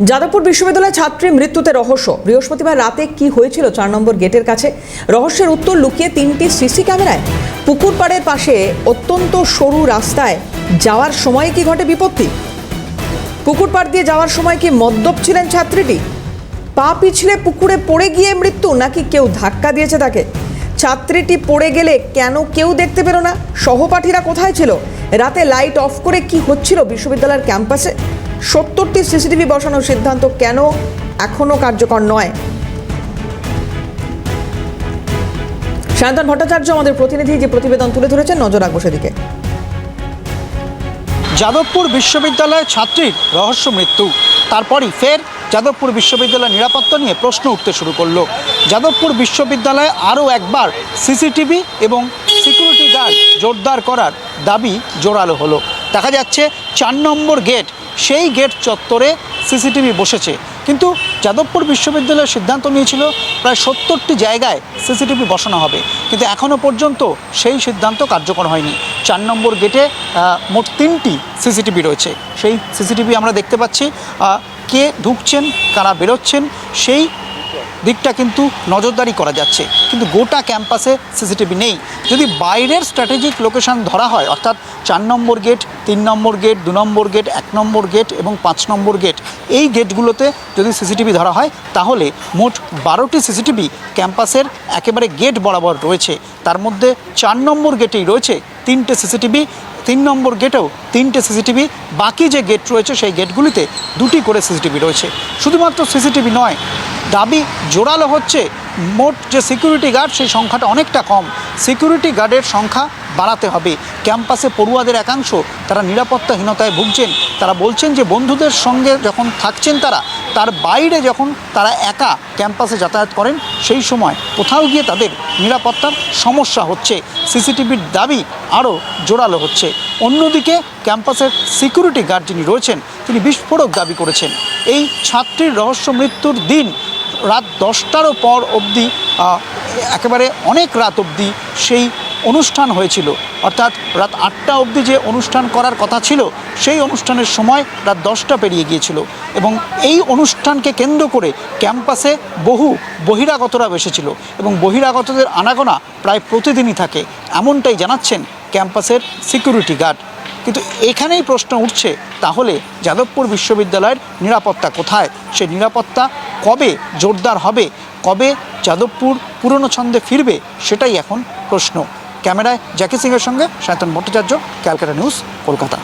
যাদবপুর বিশ্ববিদ্যালয়ের ছাত্রী মৃত্যুতে রহস্য। বৃহস্পতিবার রাতে কি হয়েছিল চার নম্বর গেটের কাছে? রহস্যের উত্তর লুকিয়ে তিনটি সিসি ক্যামেরায় পুকুর পাড়ের পাশে অত্যন্ত সরু রাস্তায় যাওয়ার সময় কি ঘটে বিপত্তি? পুকুর পাড় দিয়ে যাওয়ার সময় কি মদ্যপ ছিলেন ছাত্রীটি? পা পিছলে পুকুরে পড়ে গিয়ে মৃত্যু নাকি কেউ ধাক্কা দিয়েছে তাকে? ছাত্রীটি পড়ে গেলে কেন কেউ দেখতে পেল না? সহপাঠীরা কোথায় ছিল? রাতে লাইট অফ করে কি হচ্ছিল বিশ্ববিদ্যালয়ের ক্যাম্পাসে? সত্তরটি সিসিটিভি বসানোর সিদ্ধান্ত কেন এখনও কার্যকর নয়? সায়ন্তন ভট্টাচার্য, আমাদের প্রতিনিধি যে প্রতিবেদন তুলে ধরেছেন, নজর রাখব সেদিকে। যাদবপুর বিশ্ববিদ্যালয়ের ছাত্রীর রহস্য মৃত্যু। তারপরই ফের যাদবপুর বিশ্ববিদ্যালয়ের নিরাপত্তা নিয়ে প্রশ্ন উঠতে শুরু করল। যাদবপুর বিশ্ববিদ্যালয়ে আরও একবার সিসিটিভি এবং সিকিউরিটি গার্ড জোরদার করার দাবি জোরালো হলো। দেখা যাচ্ছে চার নম্বর গেট সেই গেট চত্বরে সিসিটিভি বসেছে। কিন্তু যাদবপুর বিশ্ববিদ্যালয়ের সিদ্ধান্ত নিয়েছিল প্রায় সত্তরটি জায়গায় সিসিটিভি বসানো হবে। কিন্তু এখনও পর্যন্ত সেই সিদ্ধান্ত কার্যকর হয়নি। চার নম্বর গেটে মোট তিনটি সিসিটিভি রয়েছে। সেই সিসিটিভি আমরা দেখতে পাচ্ছি কে ঢুকছেন, কারা বেরোচ্ছেন, সেই দিকটা কিন্তু নজরদারি করা যাচ্ছে। কিন্তু গোটা ক্যাম্পাসে সিসিটিভি নেই। যদি বাইরের স্ট্র্যাটেজিক লোকেশন ধরা হয়, অর্থাৎ চার নম্বর গেট, তিন নম্বর গেট, দু নম্বর গেট, এক নম্বর গেট এবং পাঁচ নম্বর গেট, এই গেটগুলোতে যদি সিসিটিভি ধরা হয়, তাহলে মোট বারোটি সিসিটিভি ক্যাম্পাসের একেবারে গেট বরাবর রয়েছে। তার মধ্যে চার নম্বর গেটেই রয়েছে তিনটে সিসিটিভি, তিন নম্বর গেটেও তিনটে সিসিটিভি, বাকি যে গেট রয়েছে, সেই গেটগুলিতে দুটি করে সিসিটিভি রয়েছে। শুধুমাত্র সিসিটিভি নয় দাবি জোরালো হচ্ছে। মোট যে সিকিউরিটি গার্ড সেই সংখ্যাটা অনেকটা কম। সিকিউরিটি গার্ডের সংখ্যা বাড়াতে হবে। ক্যাম্পাসে পড়ুয়াদের একাংশ তারা নিরাপত্তাহীনতায় ভুগছেন। তারা বলছেন যে বন্ধুদের সঙ্গে যখন থাকছেন তারা, তার বাইরে যখন তারা একা ক্যাম্পাসে যাতায়াত করেন, সেই সময় কোথাও গিয়ে তাদের নিরাপত্তার সমস্যা হচ্ছে। সিসিটিভির দাবি আরও জোরালো হচ্ছে। অন্যদিকে ক্যাম্পাসের সিকিউরিটি গার্ড যিনি রয়েছেন, তিনি বিস্ফোরক দাবি করেছেন। এই ছাত্রীর রহস্য মৃত্যুর দিন রাত দশটারও পর অবধি একেবারে অনেক রাত অবধি সেই অনুষ্ঠান হয়েছিল। অর্থাৎ রাত আটটা অবধি যে অনুষ্ঠান করার কথা ছিল, সেই অনুষ্ঠানের সময় রাত দশটা পেরিয়ে গিয়েছিল এবং এই অনুষ্ঠানকে কেন্দ্র করে ক্যাম্পাসে বহু বহিরাগতরা এসেছিল এবং বহিরাগতদের আনাগোনা প্রায় প্রতিদিনই থাকে। এমনটাই জানাচ্ছেন ক্যাম্পাসের সিকিউরিটি গার্ড। কিন্তু এখানেই প্রশ্ন উঠছে, তাহলে যাদবপুর বিশ্ববিদ্যালয়ের নিরাপত্তা কোথায়? সেই নিরাপত্তা কবে জোরদার হবে? কবে যাদবপুর পুরনো ছন্দে ফিরবে? সেটাই এখন প্রশ্ন। ক্যামেরায় জ্যাকি সিংয়ের সঙ্গে সায়তন ভট্টাচার্য, ক্যালকাটা নিউজ, কলকাতা।